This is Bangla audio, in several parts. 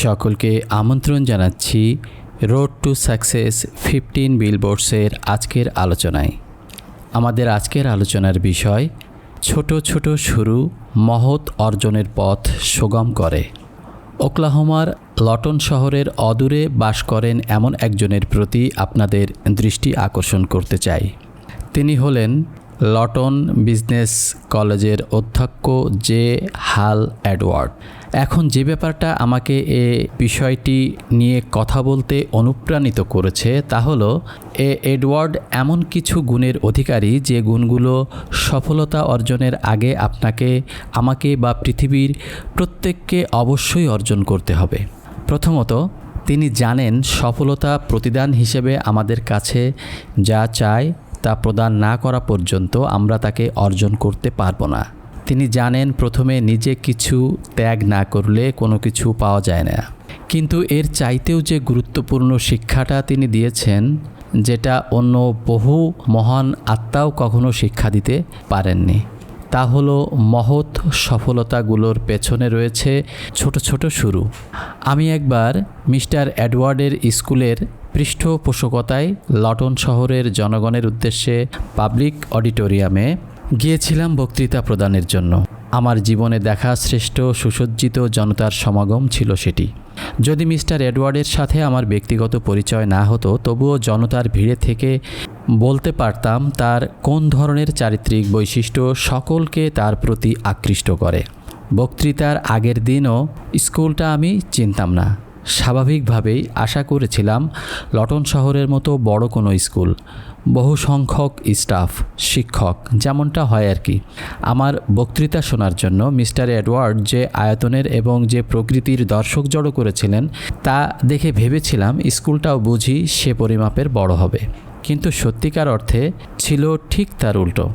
সকলকে আমন্ত্রণ জানাচ্ছি রোড টু সাকসেস ফিফটিন বিলবোর্ডসের আজকের আলোচনায়। আমাদের আজকের আলোচনার বিষয়, ছোট ছোট শুরু মহৎ অর্জনের পথ সুগম করে। ওকলাহোমার লটন শহরের অদূরে বাস করেন এমন একজনের প্রতি আপনাদের দৃষ্টি আকর্ষণ করতে চাই। তিনি হলেন লটন বিজনেস কলেজের অধ্যক্ষ জে হাল অ্যাডওয়ার্ড এখন যে ব্যাপারটা আমাকে এ বিষয়টি নিয়ে কথা বলতে অনুপ্রাণিত করেছে তা হলো, এ এডওয়ার্ড এমন কিছু গুণের অধিকারী যে গুণগুলো সফলতা অর্জনের আগে আপনাকে, আমাকে বা পৃথিবীর প্রত্যেককে অবশ্যই অর্জন করতে হবে। প্রথমত, তিনি জানেন সফলতা প্রতিদান হিসেবে আমাদের কাছে যা চায় তা প্রদান না করা পর্যন্ত আমরা তাকে অর্জন করতে পারব না। তিনি জানেন প্রথমে নিজে কিছু ত্যাগ না করলে কোনো কিছু পাওয়া যায় না। কিন্তু এর চাইতেও যে গুরুত্বপূর্ণ শিক্ষাটা তিনি দিয়েছেন, যেটা অন্য বহু মহান আত্মাও কখনো শিক্ষা দিতে পারেননি, তা হলো মহৎ সফলতাগুলোর পেছনে রয়েছে ছোট ছোট শুরু। আমি একবার মিস্টার অ্যাডওয়ার্ডের স্কুলের পৃষ্ঠপোষকতায় লটন শহরের জনগণের উদ্দেশ্যে পাবলিক অডিটোরিয়ামে গিয়েছিলাম বক্তৃতা প্রদানের জন্য। আমার জীবনে দেখা শ্রেষ্ঠ সুসজ্জিত জনতার সমাগম ছিল সেটি। যদি মিস্টার এডওয়ার্ডের সাথে আমার ব্যক্তিগত পরিচয় না হতো, তবুও জনতার ভিড়ে থেকে বলতে পারতাম তার কোন ধরনের চারিত্রিক বৈশিষ্ট্য সকলকে তার প্রতি আকৃষ্ট করে। বক্তৃতার আগের দিনও স্কুলটা আমি চিনতাম না। স্বাভাবিকভাবেই আশা করেছিলাম লটন শহরের মতো বড় কোনো স্কুল, বহু সংখ্যক স্টাফ, শিক্ষক, যেমনটা হয় আর কি। আমার বক্তৃতা শোনার জন্য মিস্টার এডওয়ার্ড যে আয়তনের এবং যে প্রকৃতির দর্শক জড়ো করেছিলেন, তা দেখে ভেবেছিলাম স্কুলটাও বুঝি সে পরিমাপের বড় হবে। কিন্তু সত্যিকার অর্থে ছিল ঠিক তার উল্টো।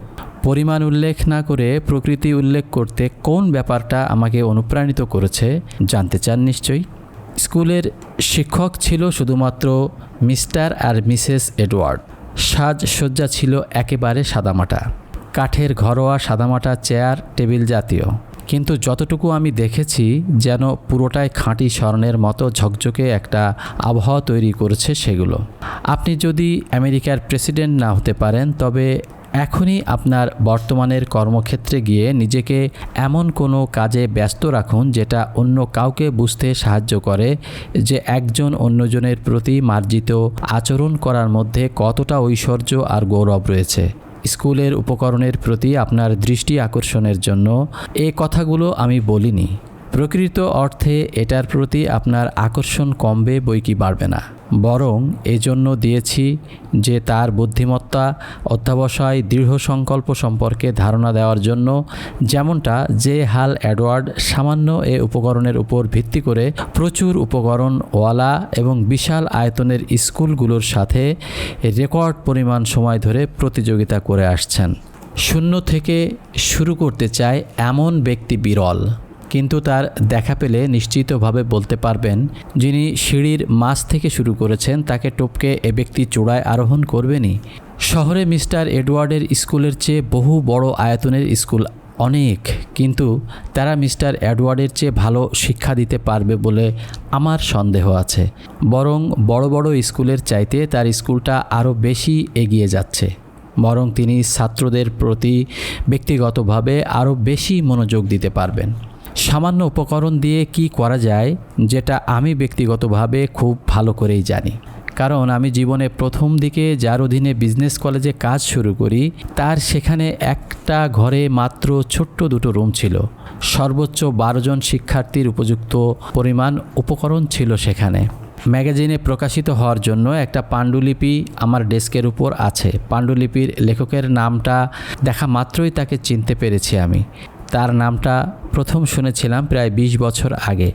পরিমাণ উল্লেখ না করে প্রকৃতি উল্লেখ করতে কোন ব্যাপারটা আমাকে অনুপ্রাণিত করেছে জানতে চান নিশ্চয়ই? স্কুলের শিক্ষক ছিল শুধুমাত্র মিস্টার আর মিসেস এডওয়ার্ড। সাজসজ্জা ছিল একেবারে সাদামাটা। কাঠের ঘরোয়া সাদামাটা চেয়ার, টেবিল জাতীয়। কিন্তু যতটুকু আমি দেখেছি, যেন পুরোটাই খাঁটি স্বর্ণের মতো ঝকঝকে একটা আবহাওয়া তৈরি করেছে সেগুলো। আপনি যদি আমেরিকার প্রেসিডেন্ট না হতে পারেন, তবে এখনই আপনার বর্তমানের কর্মক্ষেত্রে গিয়ে নিজেকে এমন কোনো কাজে ব্যস্ত রাখুন যেটা অন্য কাউকে বুঝতে সাহায্য করে যে একজন অন্যজনের প্রতি মার্জিত আচরণ করার মধ্যে কতটা ঐশ্বর্য আর গৌরব রয়েছে। স্কুলের উপকরণের প্রতি আপনার দৃষ্টি আকর্ষণের জন্য এ কথাগুলো আমি বলিনি। প্রকৃত অর্থে এটার প্রতি আপনার আকর্ষণ কমবে, বই কি বাড়বে না। বরং এজন্য দিয়েছি যে তার বুদ্ধিমত্তা, অধ্যাবসায় দৃঢ় সংকল্প সম্পর্কে ধারণা দেওয়ার জন্য, যেমনটা যে হাল অ্যাডওয়ার্ড সামান্য এ উপকরণের উপর ভিত্তি করে প্রচুর উপকরণ ওয়ালা এবং বিশাল আয়তনের স্কুলগুলোর সাথে রেকর্ড পরিমাণ সময় ধরে প্রতিযোগিতা করে আসছেন। শূন্য থেকে শুরু করতে চায় এমন ব্যক্তি বিরল। কিন্তু তার দেখা পেলে নিশ্চিতভাবে বলতে পারবেন, যিনি সিঁড়ির মাছ থেকে শুরু করেছেন, তাকে টপকে এ ব্যক্তি চূড়ায় আরোহণ করবেনই। শহরে মিস্টার এডওয়ার্ডের স্কুলের চেয়ে বহু বড় আয়তনের স্কুল অনেক, কিন্তু তারা মিস্টার এডওয়ার্ডের চেয়ে ভালো শিক্ষা দিতে পারবে বলে আমার সন্দেহ আছে। বরং বড় বড় স্কুলের চাইতে তার স্কুলটা আরও বেশি এগিয়ে যাচ্ছে। বরং তিনি ছাত্রদের প্রতি ব্যক্তিগতভাবে আরও বেশি মনোযোগ দিতে পারবেন। সামান্য উপকরণ দিয়ে কি করা যায়, যেটা আমি ব্যক্তিগতভাবে খুব ভালো করেই জানি। কারণ আমি জীবনে প্রথম দিকে যার অধীনে বিজনেস কলেজে কাজ শুরু করি, তার সেখানে একটা ঘরে মাত্র ছোট্ট দুটো রুম ছিল। সর্বোচ্চ বারো জন শিক্ষার্থীর উপযুক্ত পরিমাণ উপকরণ ছিল সেখানে। ম্যাগাজিনে প্রকাশিত হওয়ার জন্য একটা পাণ্ডুলিপি আমার ডেস্কের উপর আছে। পাণ্ডুলিপির লেখকের নামটা দেখা মাত্রই তাকে চিনতে পেরেছি আমি। তার নামটা প্রথম শুনেছিলাম প্রায় ২০ বছর আগে।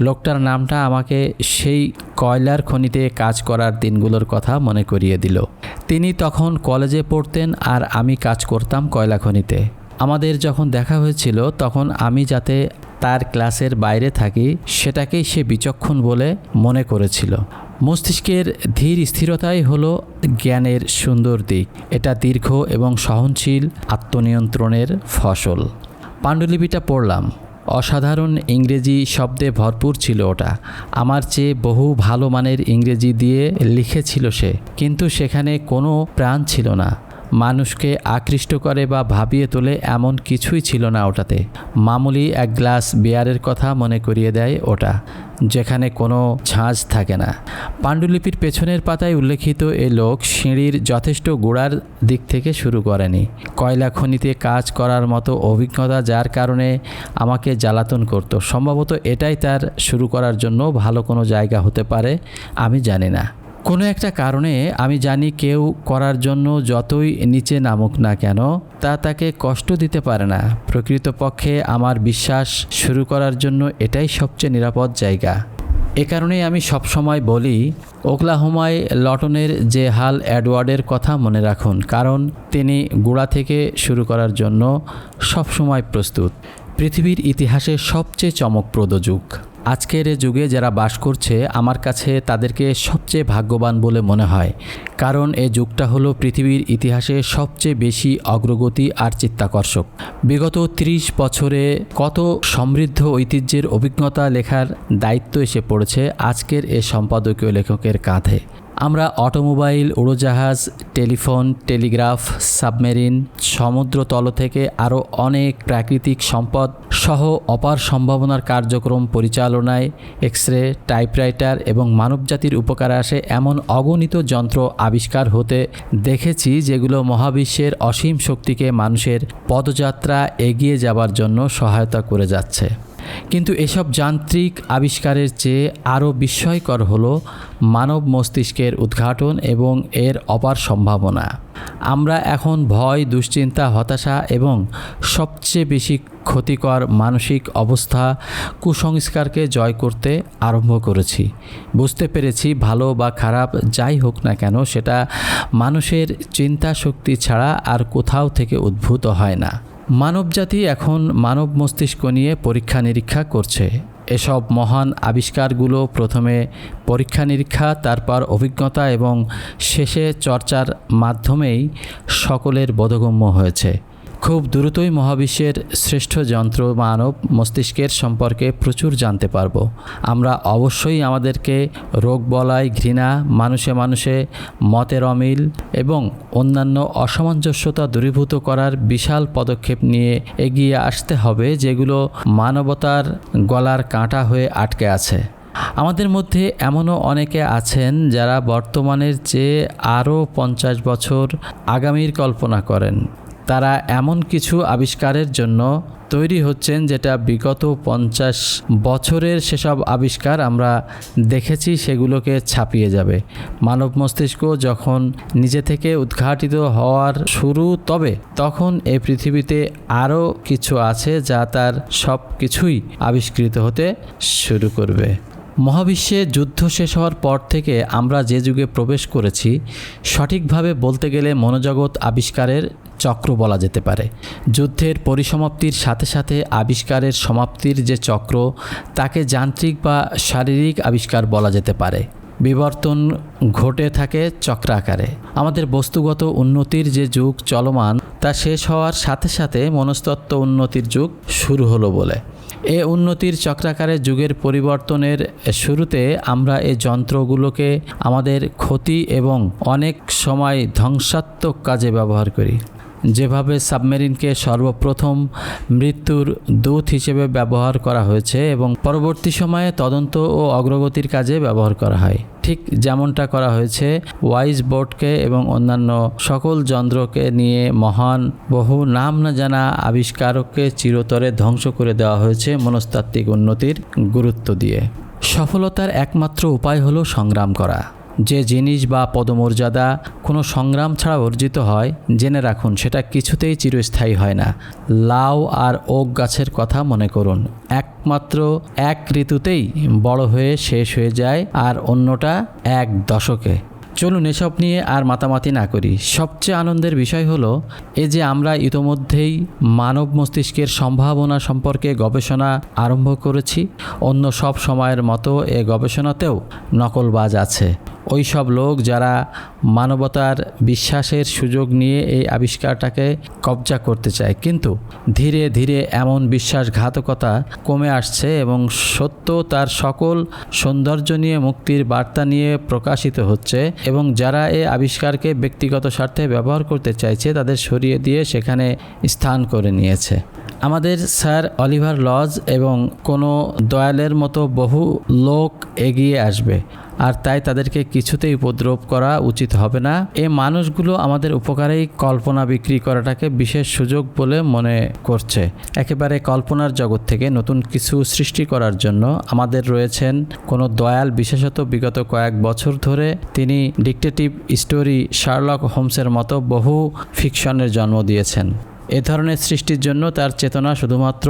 লোকটার নামটা আমাকে সেই কয়লার খনিতে কাজ করার দিনগুলোর কথা মনে করিয়ে দিল। তিনি তখন কলেজে পড়তেন আর আমি কাজ করতাম কয়লা খনিতে। আমাদের যখন দেখা হয়েছিল তখন আমি যাতে তার ক্লাসের বাইরে থাকি সেটাকেই সে বিচক্ষণ বলে মনে করেছিল। মস্তিষ্কের ধীর স্থিরতাই হলো জ্ঞানের সুন্দর দিক। এটা দীর্ঘ এবং সহনশীল আত্মনিয়ন্ত্রণের ফসল। পাণ্ডুলিপিটা পড়লাম। অসাধারণ ইংরেজি শব্দে ভরপুর ছিল ওটা। আমার চেয়ে বহু ভালো মানের ইংরেজি দিয়ে লিখেছিল সে। কিন্তু সেখানে কোনো প্রাণ ছিল না। মানুষকে আকৃষ্ট করে বা ভাবিয়ে তোলে এমন কিছুই ছিল না ওটাতে। মামুলি এক গ্লাস বিয়ারের কথা মনে করিয়ে দেয় ওটা। যেখানে কোনো ঝাঁজ থাকে না। পাণ্ডুলিপির পেছনের পাতায় উল্লেখিত এ লোক সিঁড়ির যথেষ্ট গোড়ার দিক থেকে শুরু করেনি। কয়লা খনিতে কাজ করার মতো অভিজ্ঞতা যার কারণে আমাকে জ্বালাতন করত। সম্ভবত এটাই তার শুরু করার জন্য ভালো কোনো জায়গা হতে পারে, আমি জানি না। কোনো একটা কারণে আমি জানি কেউ করার জন্য যতই নিচে নামুক না কেন, তা তাকে কষ্ট দিতে পারে না। প্রকৃতপক্ষে আমার বিশ্বাস শুরু করার জন্য এটাই সবচেয়ে নিরাপদ জায়গা। এ কারণেই আমি সবসময় বলি, ওকলাহোমায় লটনের যে হাল অ্যাডওয়ার্ডের কথা মনে রাখুন, কারণ তিনি গোড়া থেকে শুরু করার জন্য সবসময় প্রস্তুত। পৃথিবীর ইতিহাসে সবচেয়ে চমকপ্রদ যুগ। আজকের এ যুগে যারা বাস করছে, আমার কাছে তাদেরকে সবচেয়ে ভাগ্যবান বলে মনে হয়। কারণ এ যুগটা হলো পৃথিবীর ইতিহাসে সবচেয়ে বেশি অগ্রগতি আর চিত্তাকর্ষক। বিগত ৩০ বছরে কত সমৃদ্ধ ঐতিহ্যের অভিজ্ঞতা লেখার দায়িত্ব এসে পড়েছে আজকের এ সম্পাদকীয় লেখকের কাঁধে। আমরা অটোমোবাইল, উড়োজাহাজ, টেলিফোন, টেলিগ্রাফ, সাবমেরিন সমুদ্রতল থেকে আরও অনেক প্রাকৃতিক সম্পদ সহ অপার সম্ভাবনার কার্যক্রম পরিচালনায় এক্স রে টাইপরাইটার এবং মানবজাতির উপকারে আসে এমন অগণিত যন্ত্র আবিষ্কার হতে দেখেছি যেগুলো মহাবিশ্বের অসীম শক্তিকে মানুষের পদযাত্রা এগিয়ে যাবার জন্য সহায়তা করে যাচ্ছে। কিন্তু এসব যান্ত্রিক আবিষ্কারের চেয়ে আরও বিস্ময়কর হলো মানব মস্তিষ্কের উদ্ঘাটন এবং এর অপার সম্ভাবনা। আমরা এখন ভয়, দুশ্চিন্তা, হতাশা এবং সবচেয়ে বেশি ক্ষতিকর মানসিক অবস্থা কুসংস্কারকে জয় করতে আরম্ভ করেছি। বুঝতে পেরেছি ভালো বা খারাপ যাই হোক না কেন সেটা মানুষের চিন্তা শক্তি ছাড়া আর কোথাও থেকে উদ্ভূত হয় না। মানবজাতি এখন মানব মস্তিষ্ক নিয়ে পরীক্ষা নিরীক্ষা করছে। এসব মহান আবিষ্কারগুলো প্রথমে পরীক্ষা নিরীক্ষা তারপর অভিজ্ঞতা এবং শেষে চর্চার মাধ্যমেই সকলের বোধগম্য হয়েছে। খুব দ্রুতই মহাবিশ্বের শ্রেষ্ঠ যন্ত্র মানব মস্তিষ্কের সম্পর্কে প্রচুর জানতে পারব। আমরা অবশ্যই আমাদেরকে রোগ বলায় ঘৃণা, মানুষে মানুষে, মতের অমিল এবং অন্যান্য অসামঞ্জস্যতা দূরীভূত করার বিশাল পদক্ষেপ নিয়ে এগিয়ে আসতে হবে, যেগুলো মানবতার গলার কাঁটা হয়ে আটকে আছে। আমাদের মধ্যে এমনও অনেকে আছেন যারা বর্তমানের চেয়ে আরও পঞ্চাশ বছর আগামীর কল্পনা করেন। তারা এমন কিছু আবিষ্কারের জন্য তৈরি হচ্ছেন যেটা বিগত পঞ্চাশ বছরের সেসব আবিষ্কার আমরা দেখেছি সেগুলোকে ছাপিয়ে যাবে। মানব মস্তিষ্ক যখন নিজে থেকে উদ্ঘাটিত হওয়ার শুরু তবে তখন এই পৃথিবীতে আরও কিছু আছে যা তার সব কিছুই আবিষ্কৃত হতে শুরু করবে। মহাবিশ্বে যুদ্ধ শেষ হওয়ার পর থেকে আমরা যে যুগে প্রবেশ করেছি, সঠিকভাবে বলতে গেলে মনোজগৎ আবিষ্কারের চক্র বলা যেতে পারে। যুদ্ধের পরিসমাপ্তির সাথে সাথে আবিষ্কারের সমাপ্তির যে চক্র, তাকে যান্ত্রিক বা শারীরিক আবিষ্কার বলা যেতে পারে। বিবর্তন ঘটে থাকে চক্রাকারে। আমাদের বস্তুগত উন্নতির যে যুগ চলমান, তা শেষ হওয়ার সাথে সাথে মনস্তত্ত্ব উন্নতির যুগ শুরু হলো বলে। এ উন্নতির চক্রাকারে যুগের পরিবর্তনের শুরুতে আমরা এই যন্ত্রগুলোকে আমাদের ক্ষতি এবং অনেক সময় ধ্বংসাত্মক কাজে ব্যবহার করি। যেভাবে সাবমেরিনকে সর্বপ্রথম মৃত্যুর দূত হিসেবে ব্যবহার করা হয়েছে এবং পরবর্তী সময়ে তদন্ত ও অগ্রগতির কাজে ব্যবহার করা হয়। ঠিক যেমনটা করা হয়েছে ওয়াইজ বোর্ডকে এবং অন্যান্য সকল যন্ত্রকে নিয়ে মহান বহু নাম না জানা আবিষ্কারককে চিরতরে ধ্বংস করে দেওয়া হয়েছে মনস্তাত্ত্বিক উন্নতির গুরুত্ব দিয়ে। সফলতার একমাত্র উপায় হলো সংগ্রাম করা। যে জিনিস বা পদমর্যাদা কোনো সংগ্রাম ছাড়া অর্জিত হয়, জেনে রাখুন, সেটা কিছুতেই চিরস্থায়ী হয় না। লাউ আর ওক গাছের কথা মনে করুন। একমাত্র এক ঋতুতেই বড় হয়ে শেষ হয়ে যায় আর অন্যটা এক দশকে। চলুন এসব নিয়ে আর মাতামাতি না করি। সবচেয়ে আনন্দের বিষয় হলো, এই যে আমরা ইতোমধ্যেই মানব মস্তিষ্কের সম্ভাবনা সম্পর্কে গবেষণা আরম্ভ করেছি, অন্য সব সময়ের মতো এ গবেষণাতেও নকলবাজ আছে। ওই সব লোক যারা মানবতার বিশ্বাসের সুযোগ নিয়ে এই আবিষ্কারটাকে কবজা করতে চায়। কিন্তু ধীরে ধীরে এমন বিশ্বাসঘাতকতা কমে আসছে এবং সত্য তার সকল সৌন্দর্য নিয়ে মুক্তির বার্তা নিয়ে প্রকাশিত হচ্ছে এবং যারা এই আবিষ্কারকে ব্যক্তিগত স্বার্থে ব্যবহার করতে চাইছে, তাদের সরিয়ে দিয়ে সেখানে স্থান করে নিয়েছে। আমাদের স্যার অলিভার লজ এবং কোনো দয়ালের মতো বহু লোক এগিয়ে আসবে। আর তাই তাদেরকে কিছুতেই উপদ্রব করা উচিত হবে না। এই মানুষগুলো আমাদের উপকারেই কল্পনা বিক্রি করাটাকে বিশেষ সুযোগ বলে মনে করছে। একেবারে কল্পনার জগৎ থেকে নতুন কিছু সৃষ্টি করার জন্য আমাদের রয়েছেন কোনো দয়াল বিশেষত বিগত কয়েক বছর ধরে তিনি ডিকটেটিভ স্টোরি শার্লক হোমসের মতো বহু ফিকশনের জন্ম দিয়েছেন। এ ধরনের সৃষ্টির জন্য তার চেতনা শুধুমাত্র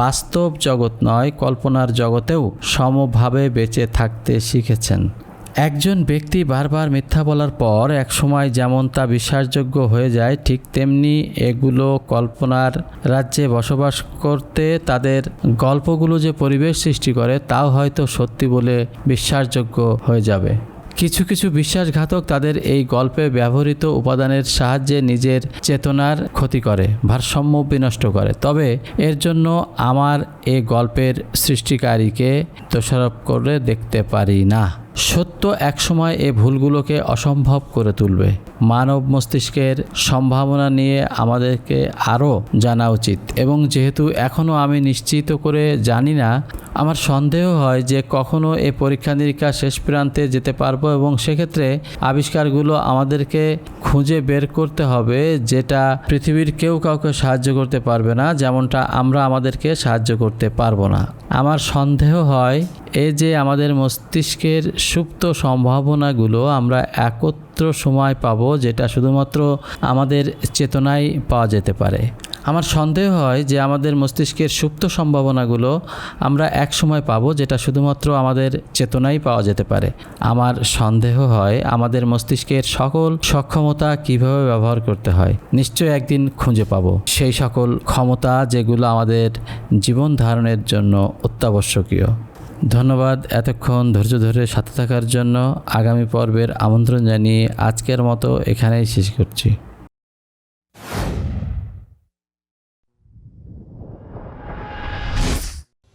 বাস্তব জগৎ নয়, কল্পনার জগতেও সমভাবে বেঁচে থাকতে শিখেছেন। একজন ব্যক্তি বারবার মিথ্যা বলার পর একসময় যেমন তা বিশ্বাসযোগ্য হয়ে যায়, ঠিক তেমনি এগুলো কল্পনার রাজ্যে বসবাস করতে তাদের গল্পগুলো যে পরিবেশ সৃষ্টি করে, তাও হয়তো সত্যি বলে বিশ্বাসযোগ্য হয়ে যাবে। কিছু কিছু বিশ্বাসঘাতক তাদের এই গল্পে ব্যবহৃত উপাদানের সাহায্যে নিজের চেতনার ক্ষতি করে, ভারসাম্য বিনষ্ট করে। তবে এর জন্য আমার এ গল্পের সৃষ্টিকারীকে দোষারোপ করে দেখতে পারি না। সত্য একসময় এ ভুলগুলোকে অসম্ভব করে তুলবে। মানব মস্তিষ্কের সম্ভাবনা নিয়ে আমাদেরকে আরও জানা উচিত। এবং যেহেতু এখনও আমি নিশ্চিত করে জানি না, আমার সন্দেহ হয় যে কখনো এ পরীক্ষা নিরীক্ষা শেষ প্রান্তে যেতে পারব এবং সেক্ষেত্রে আবিষ্কারগুলো আমাদেরকে খুঁজে বের করতে হবে যেটা পৃথিবীর কেউ কাউকে সাহায্য করতে পারবে না, যেমনটা আমরা আমাদেরকে সাহায্য করতে পারব না। আমার সন্দেহ হয় এ যে আমাদের মস্তিষ্কের সুপ্ত সম্ভাবনাগুলো আমরা একত্র সময় পাব, যেটা শুধুমাত্র আমাদের চেতনায় পাওয়া যেতে পারে। আমার সন্দেহ হয় যে আমাদের মস্তিষ্কের সুপ্ত সম্ভাবনাগুলো আমরা এক সময় পাবো, যেটা শুধুমাত্র আমাদের চেতনাই পাওয়া যেতে পারে। আমার সন্দেহ হয় আমাদের মস্তিষ্কের সকল সক্ষমতা কীভাবে ব্যবহার করতে হয় নিশ্চয় একদিন খুঁজে পাবো। সেই সকল ক্ষমতা যেগুলো আমাদের জীবন ধারণের জন্য অত্যাবশ্যকীয়। ধন্যবাদ এতক্ষণ ধৈর্য ধরে সাথে থাকার জন্য। আগামী পর্বের আমন্ত্রণ জানিয়ে আজকের মতো এখানেই শেষ করছি।